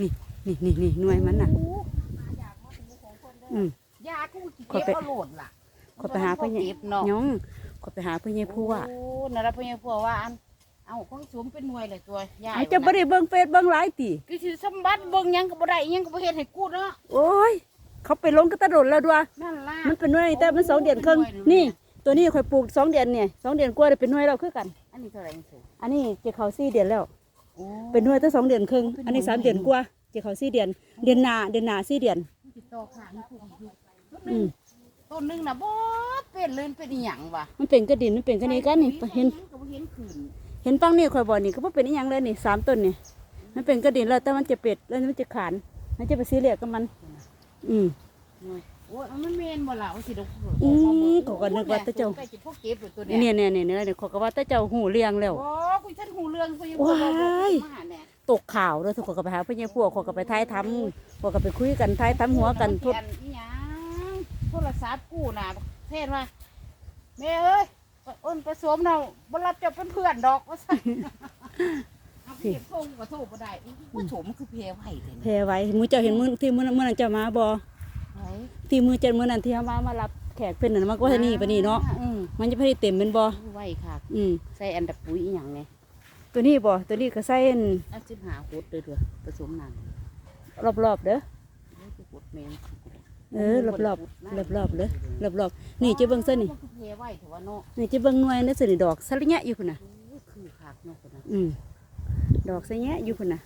นี่นี่นี่นี่หน่วยมันน่ะ อืม ยากูขี้ขอเก็บไปเอาโหลดล่ะขอไปหาพ่อใหญ่ เก็บเนาะยองขอไปหาพ่อใหญ่ผู้ว่าโอ้นั่นละพ่อใหญ่พัวว่าอันเอาของสวมเป็นหน่วยเลยตัวยายเอาจะบ่ได้เบิ่งเฟซเบิ่งไลน์ติคือสิสมบัติเบิ่งหยังก็บ่ได้หยังก็บ่เฮ็ดให้กูเนาะโอ้ย เขาไปลงกระตะโดดแล้วด้วยนั่นล่ะ มันเป็นหน่วยแต่มันสองเดือนครึ่งนี่ ตัวนี้ข่อยปลูกสองเดือนเนี่ยสองเดือนกว่าได้เป็นหน่วยแล้วคือกัน อันนี้เท่าไหร่จังซี่อันนี้เจะเขาสี่เดือนแล้วโอ้ เป็นหน่วยตั้งสองเดือนครึ่งอันนี้สามเดือนกว่าเจะเขาสี่เดือนเดือนหน้าเดือนหน้าสี่เดือนติดต่อข้างกูอยู่อืมต้นหนึงน่ะบ่เป็นเลยเป็นอีหยังวะมันเป็นกระดินมันเป็นกระนี้กันนี่เห็นก็บ่เห็นขึ้นเห็นปังนี่ข่อยบอกนี่ก็บ่เป็นอหยังเลยนี่สามต้นนี่มันเป็นกระดินแล้วแต่มันจะเป็ดแล้วมันจะขานมันจะไปซีเรียสกับมัน อืมหน่วยโอ้ยเอามันแม่นบ่ล่ะเอาสิดอกอืมเขาก็นึกว่าแต่เจ้าใกล้สิพวกเก็บอยู่ตัวเนี้ยเนี่ยเนี่ยเนี่ยเนี่ยเนี่ยเขาก็ว่าแต่เจ้าหูเลี้ยงแล้วโอ้ กูฉันหูเรื่องกูยังว้ายมาหาแน่ตกข่าวเลยทุกคนก็ไปหาพ่อใหญ่พวกเขาก็ไปท้ายทำพวกก็ไปคุยกันท้ายทำหัวกันทุทุกกอย่างโทรศัพท์กูน่ะเทศว่าแม่เอ้ยอ้นผสมเราบ่รับเจ้าเป็นเพื่อนดอกว่าซั่นเอาไปเก็บโทงก็โทรบ่ได้ผู้ชมมันคือเพไว้เลยแพรไว้มือเจ้าเห็นมือที่มือนั้นมือนั้นเจ้ามาบอไว้ที่มือเจ้ามือนั้นที่เขามามารับแขกเพิ่นน่ะมันก็ว่านี่ปะนี่เนาะอืมมันจะพอดีเต็มเป็นบอไว้ค่ะ อืมใส่อันดับปุ๋ยอีหยังไง ตัวนี้บอตัวนี้ก็ใส่อันเอาสิบหาหดเลยเด้อผสมน้ำรอบๆเด้อเดี๋ยวจะหดแม่นเออรอบๆรอบๆเด้อรอบๆนี่จะเบิ่งซะนี่มัคือเพไว้แต่ว่าเนาะนี่จะเบิ่งหน่วยนั่นสิดอกสะระแยะอยู่พุ่นน่ะโอ้ยคือคักเนาะคนน่ะอืมดอกสะแยะอยู่พุ่นน่ะ